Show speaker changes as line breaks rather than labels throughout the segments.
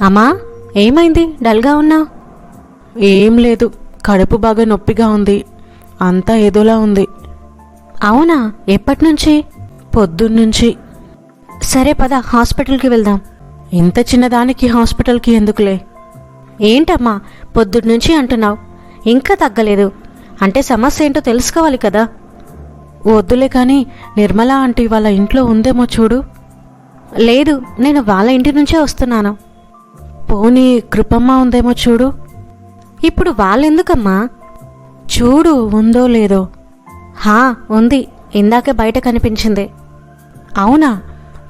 అమ్మా ఏమైంది? డల్గా ఉన్నావు
ఏం లేదు. కడుపు బాగా నొప్పిగా ఉంది. అంతా ఏదోలా ఉంది.
అవునా? ఎప్పటి నుంచి
పొద్దున్నుంచి.
సరే పద హాస్పిటల్కి వెళ్దాం.
ఇంత చిన్నదానికి హాస్పిటల్కి ఎందుకులే?
ఏంటమ్మా పొద్దున్న నుంచి అంటున్నావు. ఇంకా తగ్గలేదు. అంటే సమస్య ఏంటో తెలుసుకోవాలి కదా.
వద్దులే కానీ నిర్మలా ఆంటీ వాళ్ళ ఇంట్లో ఉందేమో చూడు.
లేదు నేను వాళ్ళ ఇంటి నుంచే వస్తున్నాను.
పోనీ కృపమ్మ ఉందేమో చూడు.
ఇప్పుడు వాళ్ళెందుకమ్మా?
చూడు ఉందో లేదో.
హా ఉంది. ఇందాకే బయట కనిపించింది.
అవునా?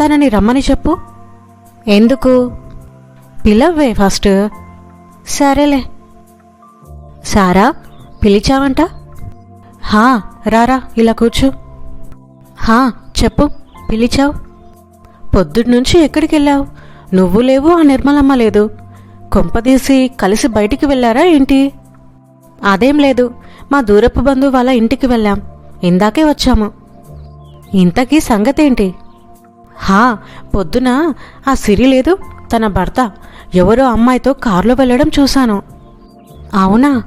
తనని రమ్మని చెప్పు.
ఎందుకు?
పిలవ్వే ఫస్ట్.
సరేలే. సారా పిలిచావంట?
హా రారా ఇలా కూర్చో.
హా చెప్పు. పిలిచావు?
పొద్దున్నుంచి ఎక్కడికి వెళ్ళావు నువ్వు లేవు ఆ నిర్మలమ్మ లేదు. కొంపదీసి కలిసి బయటికి వెళ్ళారా ఏంటి?
అదేం లేదు. మా దూరపు బంధువు వాళ్ళ ఇంటికి వెళ్ళాం. ఇందాకే వచ్చాము.
ఇంతకీ సంగతేంటి? హా పొద్దున ఆ సిరి లేదు తన భర్త. ఎవరో అమ్మాయితో కారులో వెళ్ళడం చూశాను.
అవునా?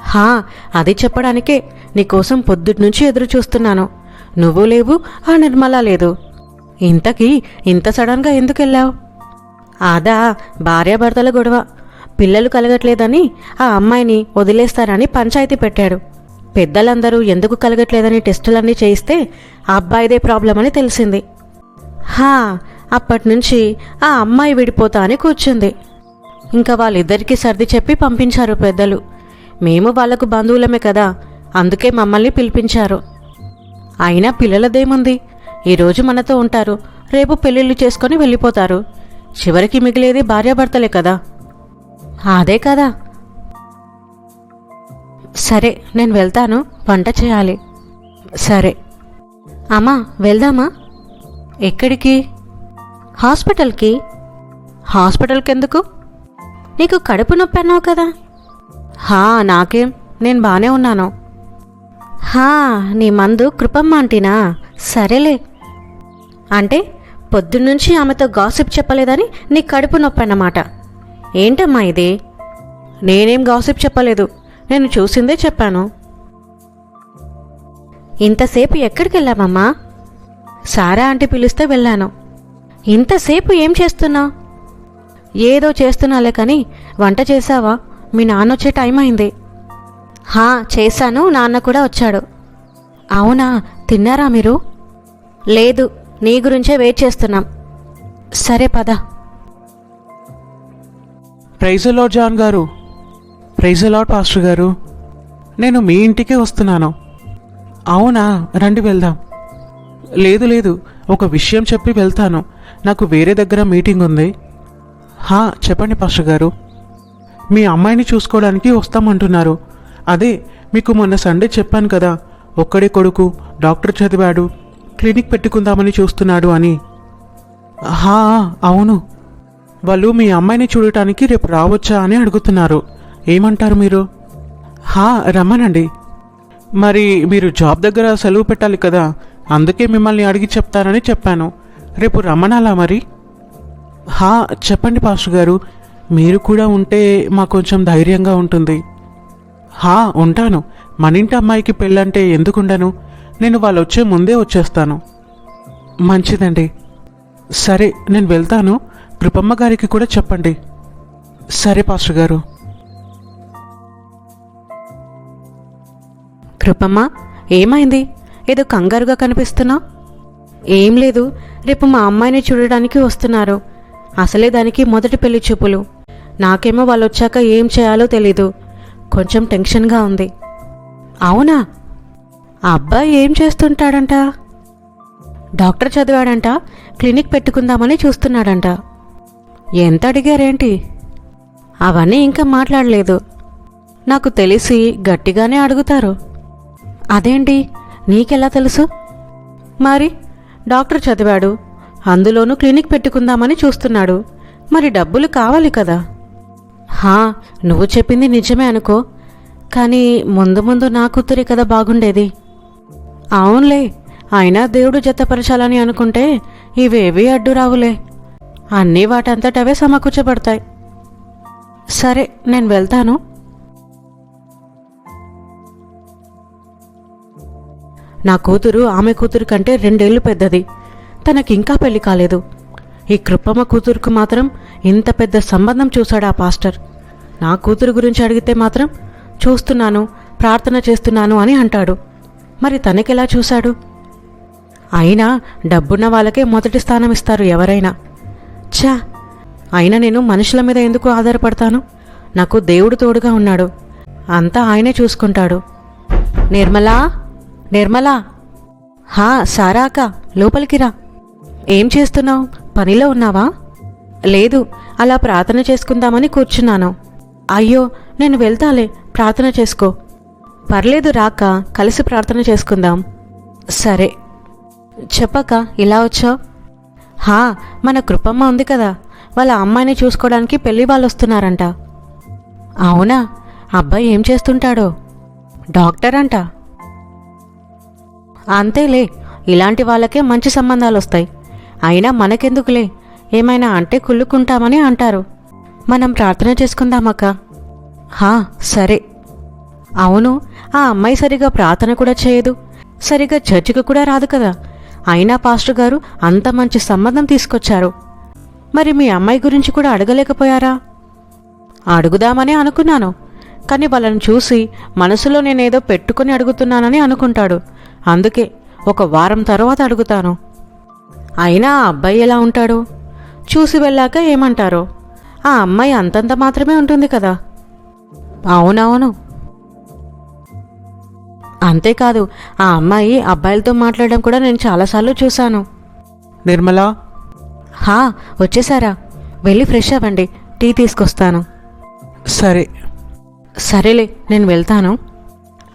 హా అది చెప్పడానికే నీకోసం పొద్దున్నుంచి ఎదురు చూస్తున్నాను నువ్వు లేవు ఆ నిర్మల లేదు. ఇంతకీ ఇంత సడన్గా ఎందుకు వెళ్ళావు అదా భార్యాభర్తల గొడవ. పిల్లలు కలగట్లేదని ఆ అమ్మాయిని వదిలేస్తారని పంచాయతీ పెట్టాడు. పెద్దలందరూ ఎందుకు కలగట్లేదని టెస్టులన్నీ చేయిస్తే ఆ అబ్బాయిదే ప్రాబ్లం అని తెలిసింది. హా అప్పటినుంచి ఆ అమ్మాయి విడిపోతా అని కూర్చుంది. ఇంకా వాళ్ళిద్దరికీ సర్ది చెప్పి పంపించారు పెద్దలు. మేము వాళ్ళకు బంధువులమే కదా అందుకే మమ్మల్ని పిలిపించారు. అయినా పిల్లలదేముంది? ఈరోజు మనతో ఉంటారు రేపు పెళ్ళిళ్ళు చేసుకొని వెళ్ళిపోతారు. చివరికి మిగిలేది భార్యాభర్తలే కదా? అదే కదా. సరే నేను వెళ్తాను. వంట చేయాలి. సరే.
అమ్మా వెళ్దామా?
ఎక్కడికి?
హాస్పిటల్కి.
హాస్పిటల్కి ఎందుకు
నీకు కడుపు నొప్పి అన్నావు కదా.
హా నాకేం. నేను బాగానే ఉన్నాను.
హా నీ మందు కృపమ్మ అంటినా? సరేలే. అంటే? పొద్దున్నుంచి ఆమెతో గాసిప్ చెప్పలేదని నీ కడుపు నొప్పి అన్నమాట ఏంటమ్మా ఇది?
నేనేం గాసిప్ చెప్పలేదు. నేను చూసిందే చెప్పాను.
ఇంతసేపు ఎక్కడికి వెళ్ళామమ్మా
సారా ఆంటీ పిలిస్తే వెళ్ళాను.
ఇంతసేపు ఏం చేస్తున్నావు
ఏదో చేస్తున్నాలే కానీ వంట చేసావా మీ నాన్న వచ్చే టైం అయింది.
హా చేశాను. నాన్న కూడా వచ్చాడు.
అవునా? తిన్నారా మీరు?
లేదు. నీ గురించే వెయిట్ చేస్తున్నాం.
సరే పద.
ప్రైజలాడ్ జాన్ గారు. ప్రైజలాడ్ పాస్టర్ గారు. నేను మీ ఇంటికే వస్తున్నాను. అవునా? రండి వెళ్దాం. లేదు లేదు. ఒక విషయం చెప్పి వెళ్తాను. నాకు వేరే దగ్గర మీటింగ్ ఉంది. హా చెప్పండి పాస్టర్ గారు. మీ అమ్మాయిని చూసుకోవడానికి వస్తామంటున్నారు. అదే మీకు మొన్న సండే చెప్పాను కదా. ఒక్కడే కొడుకు డాక్టర్ చదివాడు. క్లినిక్ పెట్టుకుందామని చూస్తున్నాడు అని. హా అవును. వాళ్ళు మీ అమ్మాయిని చూడటానికి రేపు రావచ్చా అని అడుగుతున్నారు. ఏమంటారు మీరు? హా రమ్మనండి. మరి మీరు జాబ్ దగ్గర సెలవు పెట్టాలి కదా. అందుకే మిమ్మల్ని అడిగి చెప్తానని చెప్పాను. రేపు రమ్మనాలా మరి? హా చెప్పండి పాస్టర్ గారు. మీరు కూడా ఉంటే మాకు కొంచెం ధైర్యంగా ఉంటుంది. హా ఉంటాను. మన ఇంటి అమ్మాయికి పెళ్ళంటే ఎందుకుండను? నేను వాళ్ళు వచ్చే ముందే వచ్చేస్తాను. మంచిదండి. సరే నేను వెళ్తాను. కృపమ్మ గారికి కూడా చెప్పండి. సరే పాస్టర్ గారు.
కృపమ్మ ఏమైంది? ఏదో కంగారుగా కనిపిస్తున్నావు ఏం లేదు రేపు మా అమ్మాయిని చూడడానికి వస్తున్నారు. అసలే దానికి మొదటి పెళ్ళి చూపులు. నాకేమో వాళ్ళు వచ్చాక ఏం చేయాలో తెలీదు. కొంచెం టెన్షన్గా ఉంది. అవునా? ఆ అబ్బాయి ఏం చేస్తుంటాడంట? Doctor చదివాడంట clinic పెట్టుకుందామని చూస్తున్నాడంట. ఎంత అడిగారేంటి? అవన్నీ ఇంకా మాట్లాడలేదు. నాకు తెలిసి గట్టిగానే అడుగుతారు. అదేంటి నీకెలా తెలుసు? మరి డాక్టర్ చదివాడు అందులోనూ క్లినిక్ పెట్టుకుందామని చూస్తున్నాడు. మరి డబ్బులు కావాలి కదా? హా నువ్వు చెప్పింది నిజమే అనుకో. కానీ ముందు ముందు నా కూతురి కదా బాగుండేది. అవునులే అయినా దేవుడు జతపరచాలని అనుకుంటే ఇవేవీ అడ్డు రావులే. అన్నీ వాటంతటవే సమకూర్చబడతాయి. సరే నేను వెళ్తాను. నా కూతురు ఆమె కూతురు కంటే రెండేళ్ళు పెద్దది. తనకింకా పెళ్ళి కాలేదు. ఈ కృపమ్మ కూతురుకు మాత్రం ఇంత పెద్ద సంబంధం చూశాడు ఆ పాస్టర్. నా కూతురు గురించి అడిగితే మాత్రం చూస్తున్నాను ప్రార్థన చేస్తున్నాను అని అంటాడు. మరి తనకెలా చూశాడు? అయినా డబ్బున్న వాళ్ళకే మొదటి స్థానం ఇస్తారు ఎవరైనా. ఛా! అయినా నేను మనుషుల మీద ఎందుకు ఆధారపడతాను? నాకు దేవుడు తోడుగా ఉన్నాడు. అంతా ఆయనే చూసుకుంటాడు. నిర్మలా! నిర్మలా! హా సారా అక్క లోపలికి రా. ఏం చేస్తున్నావు? పనిలో ఉన్నావా? లేదు అలా ప్రార్థన చేసుకుందామని కూర్చున్నాను. అయ్యో నేను వెళ్తాలే ప్రార్థన చేసుకో. పర్లేదు రాక కలిసి ప్రార్థన చేసుకుందాం. సరే. చెప్పక ఇలా వచ్చావు? హా మన కృపమ్మ ఉంది కదా. వాళ్ళ అమ్మాయిని చూసుకోవడానికి పెళ్ళి వాళ్ళు వస్తున్నారంట. అవునా? అబ్బాయి ఏం చేస్తుంటాడో? డాక్టర్ అంట. అంతేలే ఇలాంటి వాళ్ళకే మంచి సంబంధాలు వస్తాయి. అయినా మనకెందుకులే? ఏమైనా అంటే కుళ్ళుకుంటామని అంటారు. మనం ప్రార్థన చేసుకుందామక్క హా సరే. అవును ఆ అమ్మాయి సరిగా ప్రార్థన కూడా చేయదు. సరిగా చర్చికి కూడా రాదు కదా. అయినా పాస్టర్ గారు అంత మంచి సంబంధం తీసుకొచ్చారు. మరి మీ అమ్మాయి గురించి కూడా అడగలేకపోయారా? అడుగుదామనే అనుకున్నాను. కానీ వాళ్ళని చూసి మనసులో నేనేదో పెట్టుకుని అడుగుతున్నానని అనుకుంటాడు. అందుకే ఒక వారం తర్వాత అడుగుతాను. అయినా ఆ అబ్బాయి ఎలా ఉంటాడు? చూసి వెళ్ళాక ఏమంటారో? ఆ అమ్మాయి అంతంత మాత్రమే ఉంటుంది కదా. అవునవును. అంతేకాదు ఆ అమ్మాయి అబ్బాయిలతో మాట్లాడడం కూడా నేను చాలాసార్లు చూశాను.
నిర్మలా?
హా వచ్చేసారా. వెళ్ళి ఫ్రెష్ అవ్వండి టీ తీసుకొస్తాను.
సరే.
సరేలే నేను వెళ్తాను.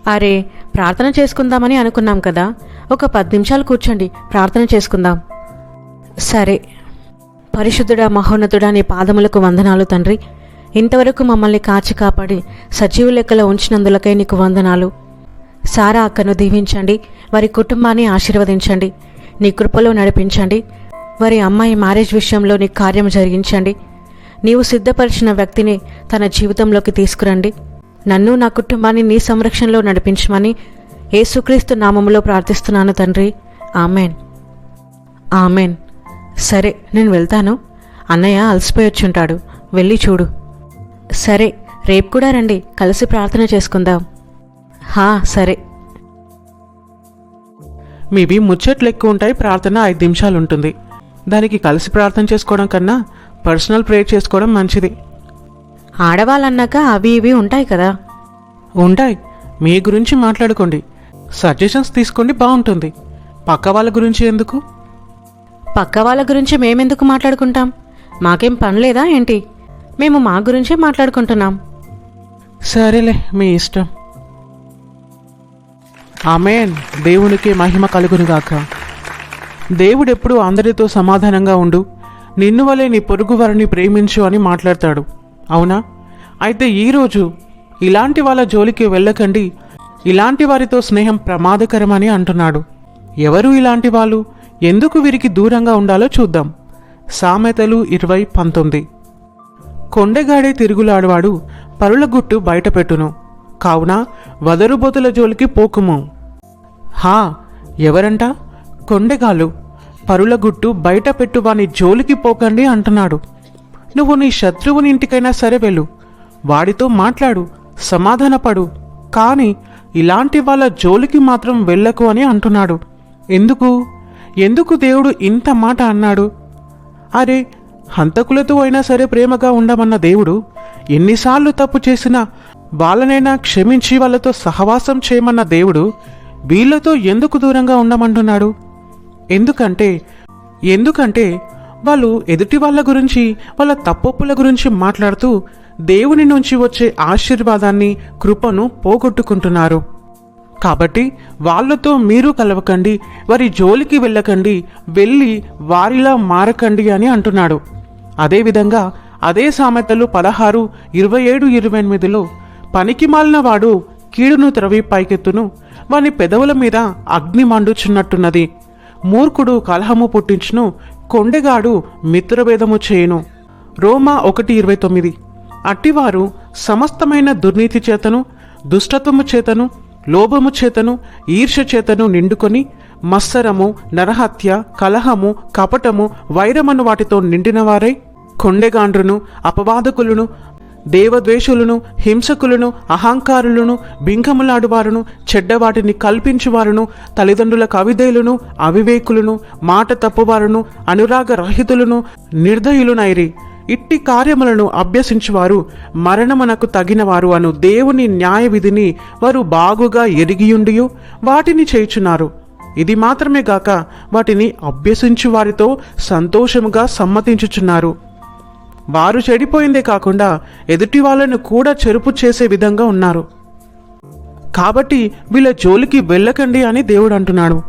అరే ప్రార్థన చేసుకుందామని అనుకున్నాం కదా. ఒక పది నిమిషాలు కూర్చోండి ప్రార్థన చేసుకుందాం. సరే. పరిశుద్ధుడా మహోన్నతుడా నీ పాదములకు వందనాలు తండ్రి. ఇంతవరకు మమ్మల్ని కాచి కాపాడి సజీవు లెక్కలో ఉంచినందులకై నీకు వందనాలు. సారా అక్కను దీవించండి. వారి కుటుంబాన్ని ఆశీర్వదించండి. నీ కృపలో నడిపించండి. వారి అమ్మాయి మ్యారేజ్ విషయంలో నీ కార్యం జరిగించండి. నీవు సిద్ధపరిచిన వ్యక్తిని తన జీవితంలోకి తీసుకురండి. నన్ను నా కుటుంబాన్ని నీ సంరక్షణలో నడిపించమని యేసుక్రీస్తు నామములో ప్రార్థిస్తున్నాను తండ్రి. ఆమెన్. ఆమెన్. సరే నేను వెళ్తాను. అన్నయ్య అలసిపోయి వచ్చుంటాడు. వెళ్ళి చూడు. సరే రేపు కూడా రండి. కలిసి ప్రార్థన చేసుకుందాం. హా సరే.
మీవి ముచ్చట్లు ఎక్కువ ఉంటాయి ప్రార్థన ఐదు నిమిషాలు ఉంటుంది దానికి కలిసి ప్రార్థన చేసుకోవడం కన్నా పర్సనల్ ప్రేయర్ చేసుకోవడం మంచిది.
ఆడవాళ్ళన్నాక అవి ఇవి ఉంటాయి కదా.
ఉంటాయి. మీ గురించి మాట్లాడుకోండి. సజెషన్స్ తీసుకోండి బాగుంటుంది పక్క వాళ్ళ గురించి ఎందుకు?
పక్క వాళ్ళ గురించి మేమెందుకు మాట్లాడుకుంటాం? మాకేం పని లేదా ఏంటి? మేము మా గురించే మాట్లాడుకుంటున్నాం.
సరేలే మీ ఇష్టం. ఆమెన్. దేవునికి మహిమ కలుగునుగాక. దేవుడెప్పుడు అందరితో సమాధానంగా ఉండు. నిన్ను వలె నీ పొరుగు వారిని ప్రేమించు అని మాట్లాడతాడు. అవునా? అయితే ఈరోజు ఇలాంటి వాళ్ళ జోలికి వెళ్ళకండి. ఇలాంటి వారితో స్నేహం ప్రమాదకరమని అంటున్నాడు. ఎవరు ఇలాంటి వాళ్ళు? ఎందుకు వీరికి దూరంగా ఉండాలో చూద్దాం. సామెతలు ఇరవై పంతొమ్మిది. కొండగాడే తిరుగులాడువాడు పరుల గుట్టు బయటపెట్టును కావున వదరుబోతుల జోలికి పోకుము. హా ఎవరంట? కొండెగాలు పరుల గుట్టు బయట పెట్టు వాని జోలికి పోకండి అంటున్నాడు. నువ్వు నీ శత్రువుని ఇంటికైనా సరే వెళ్ళు. వాడితో మాట్లాడు సమాధానపడు. కానీ ఇలాంటి వాళ్ళ జోలికి మాత్రం వెళ్ళకు అని అంటున్నాడు. ఎందుకు? ఎందుకు దేవుడు ఇంత మాట అన్నాడు? అరే హంతకులతో అయినా సరే ప్రేమగా ఉండమన్న దేవుడు ఎన్నిసార్లు తప్పు చేసినా వాళ్ళనైనా క్షమించి వాళ్ళతో సహవాసం చేయమన్న దేవుడు వీళ్ళతో ఎందుకు దూరంగా ఉండమంటున్నాడు? ఎందుకంటే ఎందుకంటే వాళ్ళు ఎదుటి వాళ్ళ గురించి వాళ్ళ తప్పొప్పుల గురించి మాట్లాడుతూ దేవుని నుంచి వచ్చే ఆశీర్వాదాన్ని కృపను పోగొట్టుకుంటున్నారు. కాబట్టి వాళ్ళతో మీరు కలవకండి వారి జోలికి వెళ్ళకండి వెళ్ళి వారిలా మారకండి అని అంటున్నాడు. అదేవిధంగా అదే సామెతలు పదహారు ఇరవై ఏడు ఇరవై ఎనిమిదిలో పనికి మాలినవాడు కీడును త్రవి పైకెత్తును. వాని పెదవుల మీద అగ్ని మండుచున్నట్టున్నది. మూర్ఖుడు కలహము పుట్టించును. కొండెగాడు మిత్రభేదము చేయును. రోమా ఒకటి ఇరవై తొమ్మిది. అట్టివారు సమస్తమైన దుర్నీతి చేతను దుష్టత్వము చేతను లోభము చేతను ఈర్ష చేతను నిండుకొని మత్సరము నరహత్య కలహము కపటము వైరమను వాటితో నిండినవారై కొండెగాండ్రును అపవాదకులను దేవద్వేషులను హింసకులను అహంకారులను బింకములాడువారును చెడ్డవాటిని కల్పించువారును తల్లిదండ్రుల కవిదేయులను అవివేకులను మాట తప్పువారును అనురాగ రహితులను నిర్దయులునైరి. ఇట్టి కార్యములను అభ్యసించువారు మరణమునకు తగినవారు అను దేవుని న్యాయ విధిని వారు బాగుగా ఎరిగియుండియు వాటిని చేయుచున్నారు. ఇది మాత్రమే గాక వాటిని అభ్యసించు వారితో సంతోషముగా సమ్మతించుచున్నారు. వారు చెడిపోయిందే కాకుండా ఎదుటి వాళ్ళను కూడా చెరుపు చేసే విధంగా ఉన్నారు. కాబట్టి వీళ్ళ జోలికి వెళ్ళకండి అని దేవుడు అంటున్నాడు.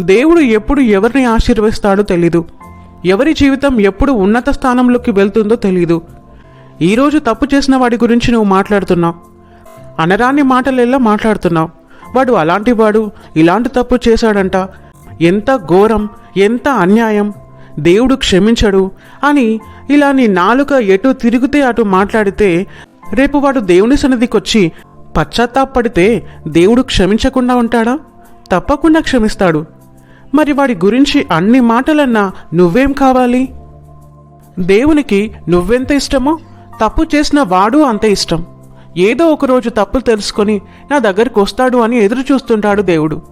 దేవుడు ఎప్పుడు ఎవరిని ఆశీర్వదిస్తాడో తెలీదు. ఎవరి జీవితం ఎప్పుడు ఉన్నత స్థానంలోకి వెళ్తుందో తెలీదు. ఈరోజు తప్పు చేసిన వాడి గురించి నువ్వు మాట్లాడుతున్నావు. అనరాని మాటలెల్లా మాట్లాడుతున్నావు. వాడు అలాంటి వాడు ఇలాంటి తప్పు చేశాడంట. ఎంత ఘోరం ఎంత అన్యాయం. దేవుడు క్షమించడు అని ఇలా నీ నాలుక ఎటు తిరిగితే అటు మాట్లాడితే రేపు వాడు దేవుని సన్నిధికొచ్చి పశ్చాత్తాపడితే దేవుడు క్షమించకుండా ఉంటాడా? తప్పకుండా క్షమిస్తాడు. మరి వాడి గురించి అన్ని మాటలన్నా నువ్వేం కావాలి? దేవునికి నువ్వెంత ఇష్టమో తప్పు చేసిన వాడు అంతే ఇష్టం. ఏదో ఒక రోజు తప్పులు తెలుసుకొని నా దగ్గరికి వస్తాడు అని ఎదురు చూస్తుంటాడు దేవుడు.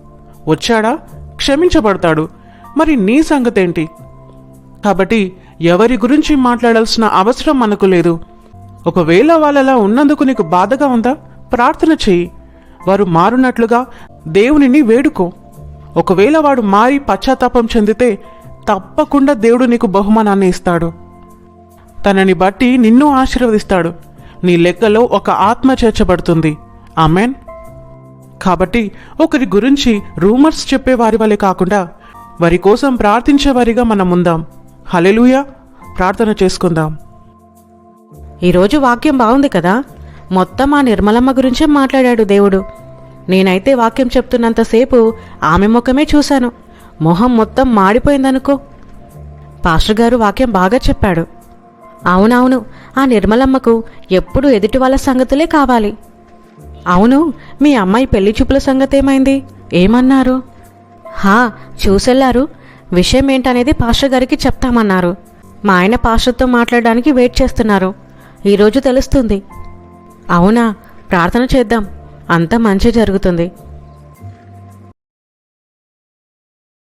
వచ్చాడా? క్షమించబడతాడు. మరి నీ సంగతేంటి? కాబట్టి ఎవరి గురించి మాట్లాడాల్సిన అవసరం మనకు లేదు. ఒకవేళ వాళ్ళలా ఉన్నందుకు నీకు బాధగా ఉందా? ప్రార్థన చెయ్యి. వారు మారునట్లుగా దేవునిని వేడుకో. ఒకవేళ వాడు మారి పశ్చాత్తాపం చెందితే తప్పకుండా దేవుడు నీకు బహుమానాన్ని ఇస్తాడు. తనని బట్టి నిన్ను ఆశీర్వదిస్తాడు. నీ లెక్కలో ఒక ఆత్మ చేర్చబడుతుంది. ఆమెన్. కాబట్టి ఒకరి గురించి రూమర్స్ చెప్పే వారి వలె కాకుండా వారి కోసం ప్రార్థించే వారిగా మనం ఉందాం. హలెలుయా ప్రార్థన చేసుకుందాం.
ఈరోజు వాక్యం బాగుంది కదా? మొత్తం ఆ నిర్మలమ్మ గురించే మాట్లాడాడు దేవుడు. నేనైతే వాక్యం చెప్తున్నంతసేపు ఆమె ముఖమే చూశాను. మొహం మొత్తం మాడిపోయిందనుకో. పాస్టర్ గారు వాక్యం బాగా చెప్పాడు. అవునవును ఆ నిర్మలమ్మకు ఎప్పుడు ఎదుటి వాళ్ళ సంగతులే కావాలి. అవును మీ అమ్మాయి పెళ్ళి చూపుల సంగతేమైంది? ఏమన్నారు? హా చూసెళ్ళారు విషయం ఏంటనేది పాస్టర్ గారికి చెప్తామన్నారు. మా ఆయన పాస్టర్తో మాట్లాడడానికి వెయిట్ చేస్తున్నారు. ఈరోజు తెలుస్తుంది. అవునా ప్రార్థన చేద్దాం. అంత మంచి జరుగుతుంది.